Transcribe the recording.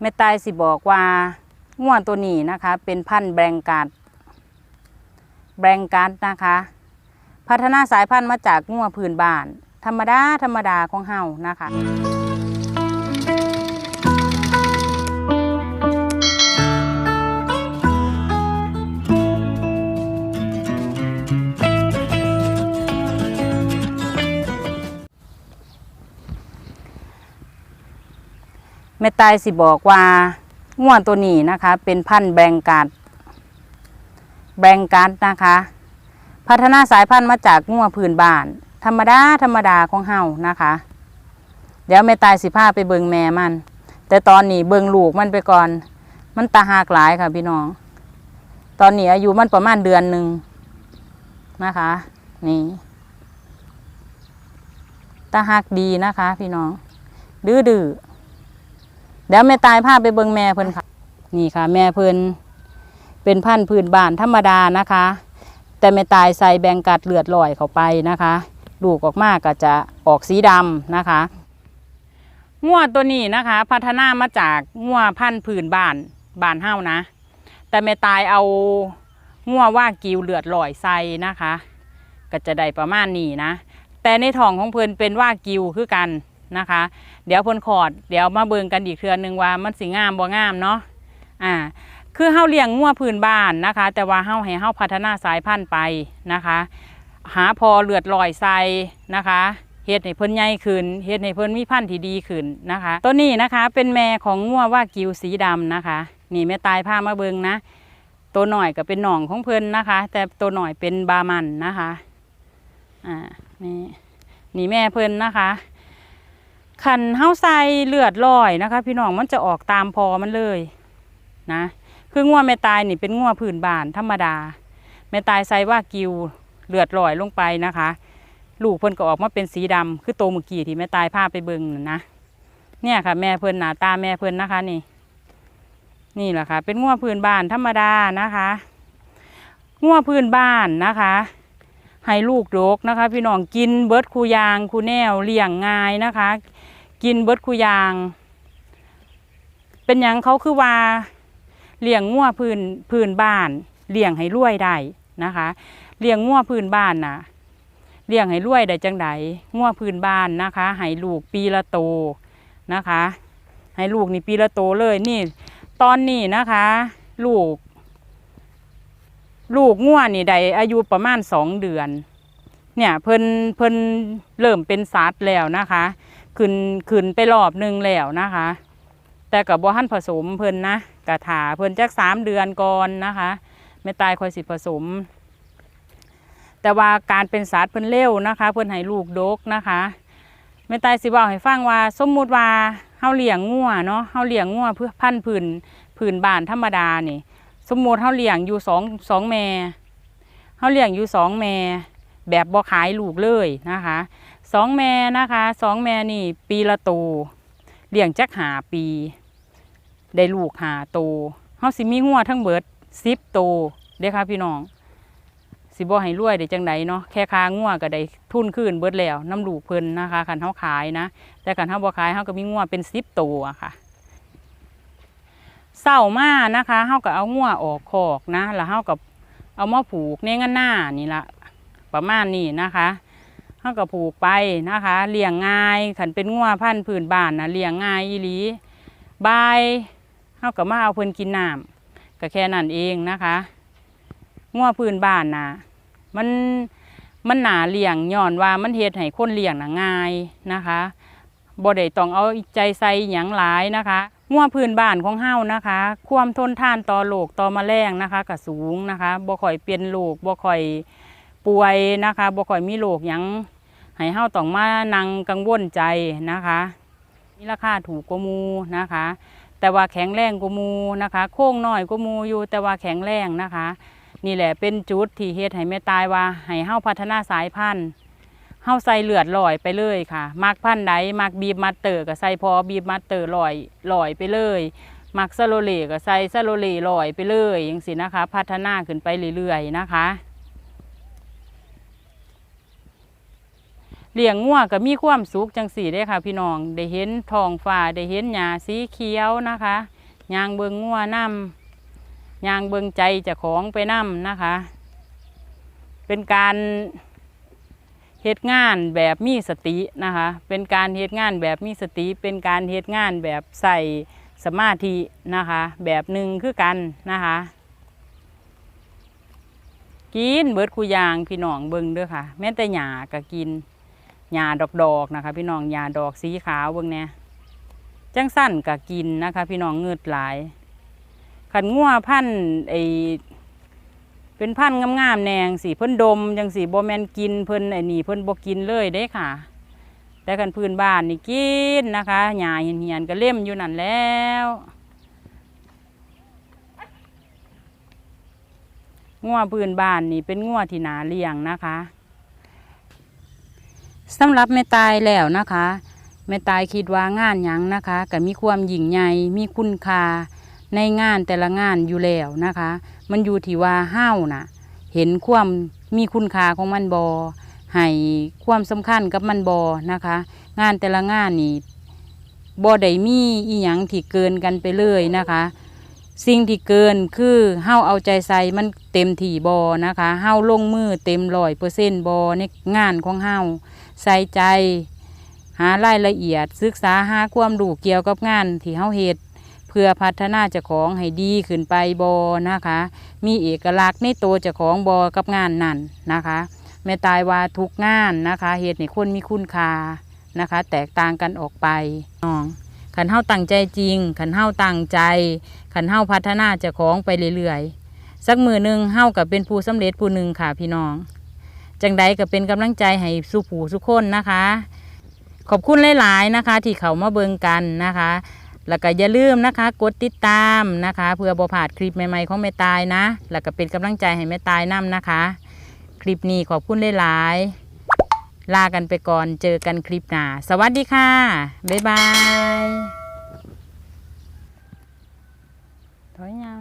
แม่ตายสิบอกว่าง่วตัวนี้นะคะ เป็นพันธุ์แบงการ์ดแบงการ์ดนะคะ พัฒนาสายพันธุ์มาจากง่วพื้นบ้าน ธรรมดา ธรรมดาของเฮานะคะ แม่ตายสิบอกว่าง่วตัวนี้นะคะ เป็นพันธุ์แบงการ์ดแบงการ์ดนะคะ พัฒนาสายพันธุ์มาจากง่วพื้นบ้าน ธรรมดาธรรมดาของเฮานะคะ เดี๋ยวแม่ตายสิพาไปเบิงแม่มัน แต่ตอนนี้เบิงลูกมันไปก่อน มันตาหากหลายค่ะพี่น้อง ตอนนี้อายุมันประมาณเดือนหนึ่งนะคะ นี่ตาหักดีนะคะ พี่น้อง ดื้อดื้อ เดี๋ยวแม่ตายพาไปเบิงแม่เพิ่นค่ะ นี่ค่ะ แม่เพิ่นเป็นพันธุ์พื้นบ้านธรรมดานะคะ แต่แม่ตายใส่แบงกัดเลือดลอยเข้าไปนะคะลูกออกมากก็จะออกสีดำนะคะงัวตัวนี้นะคะ พัฒนามาจากงัวพันธุ์พื้นบ้านบ้านเฮานะ แต่แม่ตายเอางัวว่ากิวเลือดลอยใส่นะคะ ก็จะได้ประมาณนี้นะ แต่ในท้องของเพิ่นเป็นว่ากิวคือกัน นะคะ เดี๋ยวเพิ่นขอดเดี๋ยวมาเบิ่งกันอีกเทือนหนึ่งว่ามันสิงามบ่งามเนาะอ่าคือเฮาเลี้ยงงัวพื้นบ้านนะคะ แต่ว่าเฮาให้เฮาพัฒนาสายพันธุ์ไปนะคะ หาพอเลือดลอยใส่นะคะเฮ็ดให้เพิ่นใหญ่ขึ้นเฮ็ดให้เพิ่นมีพันธุ์ที่ดีขึ้นนะคะ ตัวนี้นะคะเป็นแม่ของงัวว่ากิวสีดำนะคะ นี่แม่ตายพามาเบิ่งนะ ตัวหน่อยก็เป็นหนองของเพิ่นนะคะ แต่ตัวหน่อยเป็นบามันนะคะอ่านี่นี่แม่เพิ่นนะคะ ขันเฮาใส่เลือดลอยนะคะ พี่น้องมันจะออกตามพอมันเลยนะคืองัวแม่ตายนี่เป็นงัวพื้นบานธรรมดา แม่ตายใส่ว่ากิวเลือดลอยลงไปนะคะ ลูกเพิ่นก็ออกมาเป็นสีดำคือโตวเมื่อกี้ที่แม่ตายพาไปเบิ่งนะนะเนี่ยค่ะ แม่เพิ่นหนาตาแม่เพิ่นนะคะ นี่ นี่แหละค่ะ เป็นงัวพื้นบานธรรมดานะคะงัวพื้นบ้านนะคะ ให้ลูกโดกนะคะ พี่น้องกินเบิร์ดคูยางคูแนวเลี้ยงง่ายนะคะ กินเบิดคูยาง เป็นหยังเขาคือว่าเลี้ยงงัวพื้นพื้นบ้านเลี้ยงให้รวยได้นะคะเลี้ยงงัวพื้นบ้านน่ะเลี้ยงให้รวยได้จังใดงัวพื้นบ้านนะคะให้ลูกปีละโตนะคะ ให้ลูกนี่ปีละโตเลยนี่ ตอนนี้นะคะ ลูก ลูกงัวนี่ได้อายุประมาณสองเดือน เนี่ยเพิ่นเพิ่นเริ่มเป็นสัตว์แล้วนะคะ ขึ้นขึ้นไปรอบหนึ่งแล้วนะคะ แต่กับบ่หันผสมเพิ่นนะกะถาเพิ่นจักสามเดือนก่อนนะคะไม่ตายคอยสิผสม แต่ว่าการเป็นสัตว์เพิ่นเร็วนะคะ เพิ่นให้ลูกดกนะคะไม่ตายสิบอกให้ฟังว่า สมมุติว่าเฮาเลี้ยงงัวเนาะเฮาเลี้ยงงัวเพื่อพันธุ์พื้นพื้นบ้านธรรมดานี่ สมมุติเฮาเลี้ยงอยู่สองสองแม่เฮาเลี้ยงอยู่สองแม่แบบบ่ขายลูกเลยนะคะ สองแม่นะคะสองแม่นี่ ปีละโตเลี้ยงจักหาปี ได้ลูกหาโตเฮาสิมีหัวทั้งเบิดสิบโตเด้ค่ะพี่น้อง สิบ่ให้รวยได้จังใดเนาะแค่ค้างัวก็ได้ทุนคืนเบิดแล้วน้ำลูกเพิ่นนะคะคันเฮาขายนะ แต่คันเฮาบ่ขายเฮาก็มีงัวเป็นสิบโตอะค่ะเศร้ามานะคะเฮาก็เอางัวออกคอกนะ แล้วเฮาก็เอามาผูกในงานหน้านี่ละประมาณนี้นะคะ เฮาก็ผูกไปนะคะเลี้ยงง่ายขันเป็นงัวพันธุ์พื้นบ้านนะเลี้ยงง่ายอีหลีบายเฮาก็มาเอาเพิ่นกินน้ำก็แค่นั้นเองนะคะงัวพื้นบ้านนะมันมันหนาเลี้ยงย้อนว่ามันเฮ็ดให้คนเลี้ยงนะง่ายนะคะบ่ได้ต้องเอาใจใส่หยังหลายนะคะงัวพื้นบ้านของเฮานะคะ ความทนทานต่อโรคต่อมแมลงนะคะก็สูงนะคะบ่ค่อยเป็นโรคบ่ค่อยป่วยนะคะบ่ค่อยมีโรคหยัง ให้เฮาต้องมานั่งกังวลใจนะคะมีราคาถูกกว่ามูนะคะ แต่ว่าแข็งแรงกว่ามูนะคะ โค้งน้อยกว่ามูอยู่แต่ว่าแข็งแรงนะคะ นี่แหละเป็นจุดที่เฮ็ดให้แม่ตายว่าให้เฮาพัฒนาสายพันธุ์เฮาใส่เลือดลอยไปเลยค่ะมักพันธุ์ใดมักบีบมัดเตอร์ก็ใส่พอบีบมัดเตอร์ลอยลอยไปเลยมักซาโลเลก็ใส่ซาโลเลลอยไปเลยอย่างสินะคะ พัฒนาขึ้นไปเรื่อยๆนะคะ เลี้ยงงัวก็มีความสุขจังสี่ได้ค่ะ พี่น้องได้เห็นทองฟ้าได้เห็นหญ้าสีเขียวนะคะยางเบิงงัวน้ำยางเบิงใจจะของไปน้ำนะคะ เป็นการเหตุงานแบบมีสตินะคะ เป็นการเหตุงานแบบมีสติ เป็นการเหตุงานแบบใส่สมาธินะคะ แบบหนึ่งคือกันนะคะ กินเบิดคูยางพี่น้องเบิงด้อค่ะ แม้แต่หญ้าก็กิน หญ้าดอกนะคะ พี่น้องหญ้าดอกสีขาวเบิ่งเนี่ยจังสั้นก็กินนะคะ พี่น้องเงืดหลายขันงัวพันธ์ไอเป็นพันธ์งามๆแนงสีเพิ่นดมจังสีโบแมนกินเพิ่นไอ้นี่เพิ่นบกินเลยเด้ค่ะ แต่กันพื้นบ้านนี่กินนะคะหญ้าเหียนๆก็เล่มอยู่นั่นแล้วงัวพื้นบ้านนี่เป็นงัวที่นาเลี้ยงนะคะ สำหรับแม่ตายแล้วนะคะแม่ตายคิดว่างานยังนะคะก็มีความยิ่งใหญ่มีคุณค่าในงานแต่ละงานอยู่แล้วนะคะ มันอยู่ที่ว่าเฮ้าน่ะ เห็นความมีคุณค่าของมันบอให้ความสำคัญกับมันบอนะคะ งานแต่ละงานนี่บอได้มีอีหยังที่เกินกันไปเลยนะคะ สิ่งที่เกินคือเฮาเอาใจใส่มันเต็มที่บอนะคะเฮาลงมือเต็มร้อยเปอร์เซ็นต์บอในงานของเฮา ใส่ใจ หารายละเอียด ศึกษาหาความรู้เกี่ยวกับงานที่เฮาเฮ็ดเพื่อพัฒนาเจ้าของให้ดีขึ้นไปบอนะคะ มีเอกลักษณ์ในตัวเจ้าของบอกับงานนั่นนะคะแม่ตายว่าทุกงานนะคะเหตุในคนมีคุณค่านะคะ แตกต่างกันออกไปน้องขันเฮาตั้งใจจริง ขันเฮาตั้งใจ ขันเฮาพัฒนาเจ้าของไปเรื่อยๆสักมือหนึ่งเฮากับเป็นผู้สำเร็จผู้หนึ่งค่ะพี่น้อง จังใดก็เป็นกำลังใจให้สู่ผู้สุกคนนะคะ ขอบคุณหลายๆนะคะ ที่เขามาเบิงกันนะคะ แล้วก็อย่าลืมนะคะ กดติดตามนะคะ เพื่อบ่พลาดคลิปใหม่ๆของแม่ตายนะ แล้วก็เป็นกำลังใจให้แม่ตายนํนะคะ คลิปนี้ขอบคุณหลายๆลากันไปก่อนเจอกันคลิปหน้าสวัสดีค่ะบ๊ายบายถอยยาว